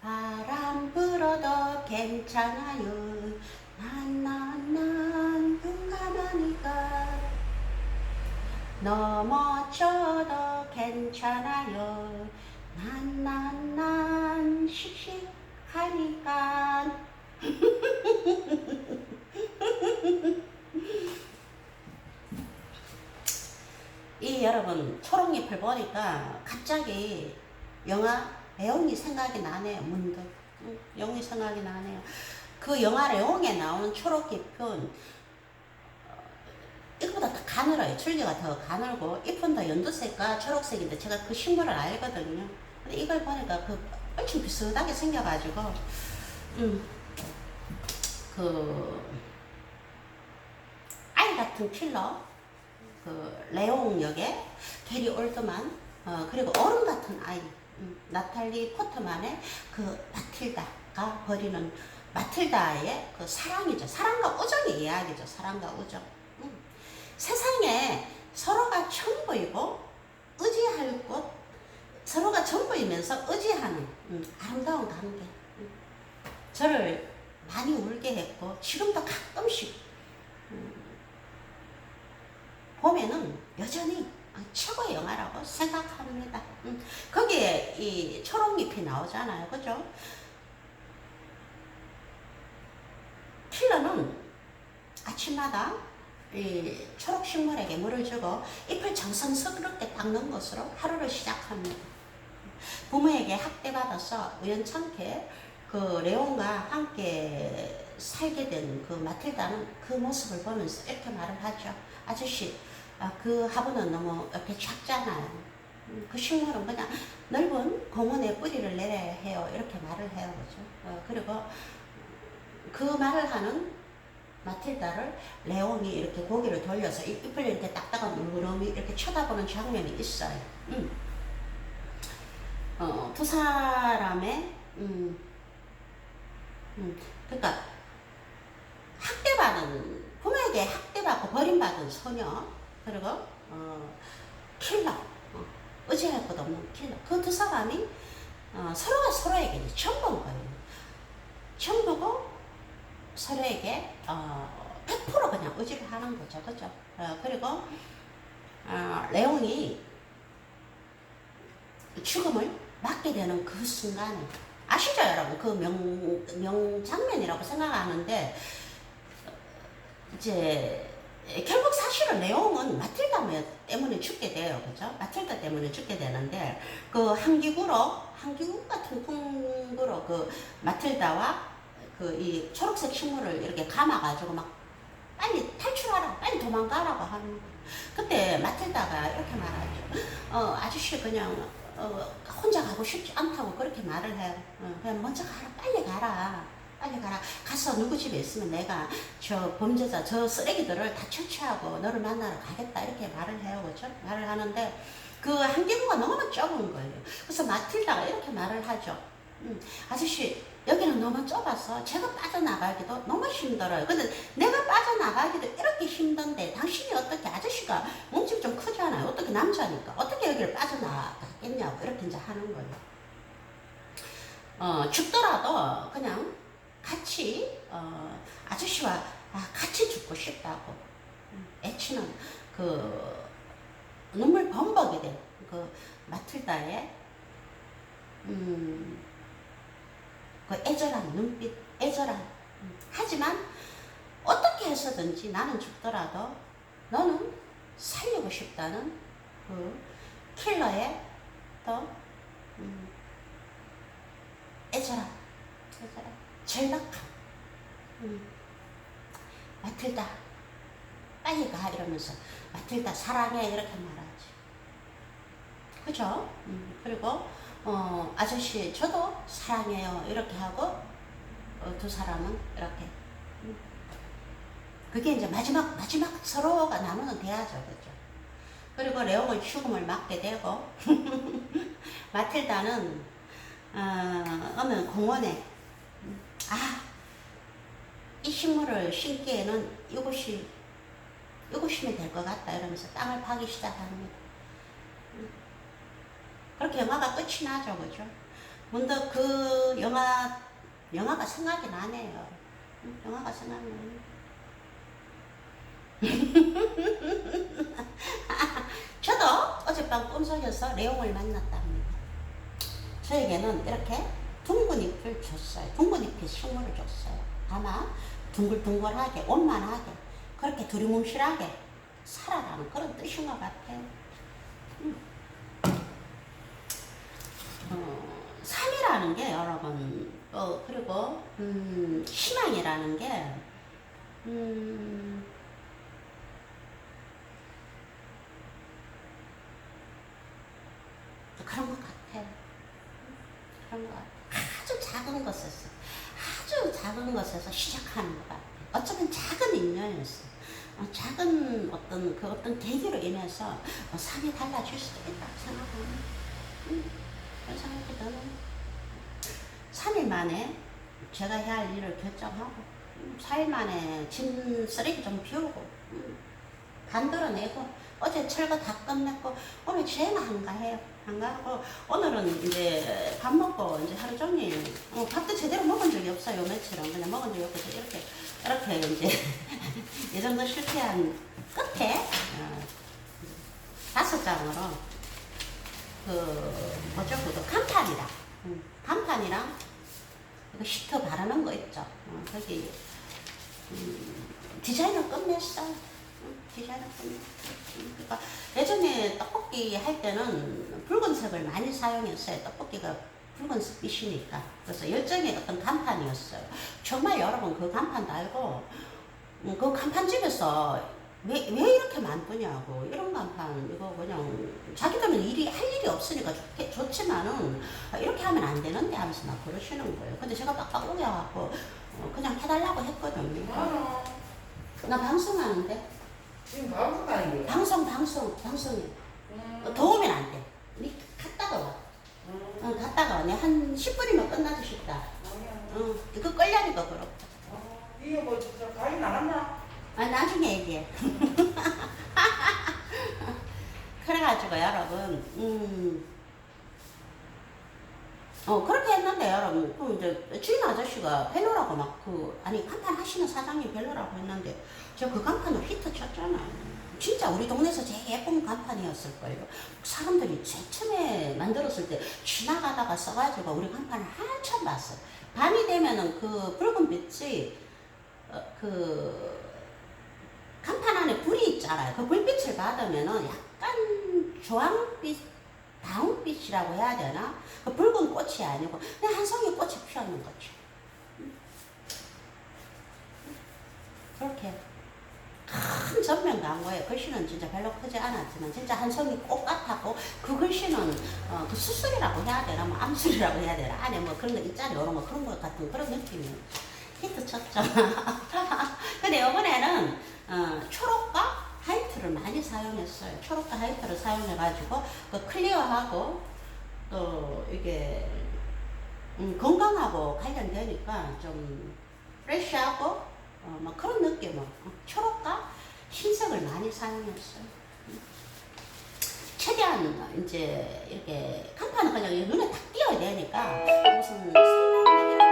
바람 불어도 괜찮아요. 난난난 용감하니까. 넘어져도 괜찮아요. 난난난 씩씩하니까. 이 여러분 초록잎을 보니까 갑자기 영화 레옹이 생각이 나네요 문득. 응, 레옹이 생각이 나네요. 그 영화 레옹에 나오는 초록 잎은 어, 이거보다 더 가늘어요. 줄기가 더 가늘고 잎은 더 연두색과 초록색인데 제가 그 식물을 알거든요. 근데 이걸 보니까 그 엄청 비슷하게 생겨가지고 음, 그 아이 같은 킬러 그 레옹 역의 게리 올드만 어, 그리고 어른 같은 아이. 음, 나탈리 포트만의 그 마틸다가 벌이는 마틸다의 그 사랑이죠 사랑과 우정의 이야기죠 사랑과 우정 음. 세상에 서로가 전부이고 의지할 곳 서로가 전부이면서 의지하는 음, 아름다운 관계 음. 저를 많이 울게 했고 지금도 가끔씩 보면은 여전히 최고의 영화라고 생각합니다. 음, 거기에 이 초록잎이 나오잖아요. 그죠? 킬러는 아침마다 이 초록 식물에게 물을 주고 잎을 정성스럽게 닦는 것으로 하루를 시작합니다. 부모에게 학대받아서 우연찮게 그 레온과 함께 살게 된 그 마틸다는 그 모습을 보면서 이렇게 말을 하죠. 아저씨, 아, 그 화분은 너무 이렇게 작잖아요. 음, 그 식물은 그냥 넓은 공원에 뿌리를 내려야 해요. 이렇게 말을 해요. 그죠? 어, 그리고 그 말을 하는 마틸다를 레옹이 이렇게 고개를 돌려서 이- 잎을 이렇게 딱딱한 물구름이 이렇게 쳐다보는 장면이 있어요. 음. 어, 두 사람의 음, 음, 그러니까 학대받은 부모에게 학대받고 버림받은 소녀 그리고 어, 킬러 어, 의지할 것 없는 킬러 그 두 사람이 어, 서로가 서로에게 전부인 거예요. 전부고 서로에게 어, 100% 그냥 의지를 하는 거죠, 그죠? 어, 그리고 어, 레옹이 죽음을 맞게 되는 그 순간에 아시죠, 여러분? 그 명, 명장면이라고 생각하는데 이제 결국 사실은 레옹은 마틸다 때문에 죽게 돼요, 그죠? 마틸다 때문에 죽게 되는데 그 한기구로 한기구 같은 풍구로 그 마틸다와 그 이 초록색 식물을 이렇게 감아가지고 막 빨리 탈출하라, 빨리 도망가라고 하는 거예요. 그때 마틸다가 이렇게 말하죠. 어, 아저씨 그냥 어, 혼자 가고 싶지 않다고 그렇게 말을 해요. 어, 그냥 먼저 가라, 빨리 가라. 빨리 가라. 가서 누구 집에 있으면 내가 저 범죄자, 저 쓰레기들을 다 처치하고 너를 만나러 가겠다. 이렇게 말을 해요. 그죠? 말을 하는데 그 한계부가 너무 좁은 거예요. 그래서 마틸다가 이렇게 말을 하죠. 음, 아저씨, 여기는 너무 좁아서 제가 빠져나가기도 너무 힘들어요. 근데 내가 빠져나가기도 이렇게 힘든데 당신이 어떻게 아저씨가 몸집이 좀 크잖아요. 어떻게 남자니까. 어떻게 여기를 빠져나가겠냐고 이렇게 이제 하는 거예요. 어, 죽더라도 그냥 같이 어, 아저씨와 아, 같이 죽고 싶다고. 음, 애치는 그 눈물 범벅이 된그 마틸다의 음, 그 애절한 눈빛, 애절한. 음, 하지만 어떻게 해서든지 나는 죽더라도 너는 살리고 싶다는 그 킬러의 또 음, 애절한, 애절한 절박함. 음. 마틸다, 빨리 가 이러면서 마틸다 사랑해 이렇게 말하지. 그죠? 음, 그리고 어, 아저씨 저도 사랑해요 이렇게 하고 어, 두 사람은 이렇게. 음. 그게 이제 마지막 마지막 서로가 나누는 대화죠, 그죠? 그리고 레옹은 죽음을 맞게 되고 마틸다는 어, 어느 공원에 아, 이 식물을 심기에는 이곳이, 이곳이면 될 것 같다. 이러면서 땅을 파기 시작합니다. 그렇게 영화가 끝이 나죠. 그죠? 문득 그 영화 영화가 생각이 나네요. 음, 영화가 생각나요. 저도 어젯밤 꿈속에서 레옹을 만났답니다. 저에게는 이렇게 둥근 잎을 줬어요. 둥근 잎의 식물을 줬어요. 아마 둥글둥글하게, 온만하게, 그렇게 두리뭉실하게 살아라는 그런 뜻인 것 같아요. 음. 어, 삶이라는 게 여러분, 어, 그리고, 음, 희망이라는 게, 음, 그런 것 같아요. 그런 것 같아요. 작은 것에서, 아주 작은 것에서 시작하는 것 같아요. 어쩌면 작은 인연이었어요. 어, 작은 어떤 그 어떤 계기로 인해서 어, 삶이 달라질 수도 있다고 생각하는 음, 그런 생각이 드는 3일 만에 제가 해야 할 일을 결정하고 음, 4일 만에 짐 쓰레기 좀 비우고 음, 만들어내고 어제 철거 다 끝냈고 오늘 쟤는 한가해요. 한가하고 오늘은 이제 밥 먹고 이제 하루 종일 어, 밥도 제대로 먹은 적이 없어요. 며칠은 그냥 먹은 적이 없어서 이렇게 이렇게 이제 이 정도 실패한 끝에 어, 다섯 장으로 그 그거 간판이랑 음, 간판이랑 이거 시트 바르는 거 있죠. 어, 거기 음, 디자인을 끝냈어. 음, 그러니까 예전에 떡볶이 할 때는 붉은색을 많이 사용했어요. 떡볶이가 붉은색 빛이니까. 그래서 열정의 어떤 간판이었어요. 정말 여러분 그 간판도 알고 음, 그 간판집에서 왜, 왜 이렇게 만드냐고 이런 간판 이거 그냥 자기들은 일이 할 일이 없으니까 좋게, 좋지만은 아, 이렇게 하면 안 되는데 하면서 막 그러시는 거예요. 근데 제가 빡빡 우겨갖고 어, 그냥 해달라고 했거든요. 아, 나 방송하는데 지금 방송 가는 거야? 방송 방송 방송이 음. 어, 더우면 안 돼. 니 갔다가 와. 음. 어, 갔다가 와. 내한 10분이면 끝나지 싶다. 아니야. 어, 이거 끌려니까 그렇고. 어, 이게 뭐 진짜 가위 나갔나? 아, 나중에 얘기해. 그래가지고 여러분, 음, 어, 그렇게 했는데 여러분, 그 이제 주인 아저씨가 별로라고 막 그, 아니, 간판 하시는 사장님 별로라고 했는데, 저그 간판을 히트 쳤잖아요. 진짜 우리 동네에서 제일 예쁜 간판이었을걸요. 사람들이 제일 처음에 만들었을 때 지나가다가 써가지고 우리 간판을 한참 봤어요. 밤이 되면은 그 붉은 빛이, 어, 그, 간판 안에 불이 있잖아요. 그 불빛을 받으면은 약간 주황빛, 다운빛이라고 해야 되나? 그 붉은 꽃이 아니고 그냥 한 송이 꽃이 피었는 거죠. 그렇게 큰 전면 광고에 글씨는 진짜 별로 크지 않았지만 진짜 한 송이 꽃 같았고 그 글씨는 어, 그 수술이라고 해야 되나 뭐 암술이라고 해야 되나 안에 뭐 그런 거 있잖아요. 이런 거 그런 것 같은 그런 느낌이 히트 쳤죠. 근데 이번에는 어, 초록과 화이트를 많이 사용했어요. 초록과 화이트를 사용해가지고 그 클리어하고 또 이게 음, 건강하고 관련되니까 좀 프레쉬하고 어, 막 그런 느낌으로 어, 초록과 흰색을 많이 사용했어요. 음. 최대한 이제 이렇게 간판은 그냥 눈에 딱 띄어야 되니까 무슨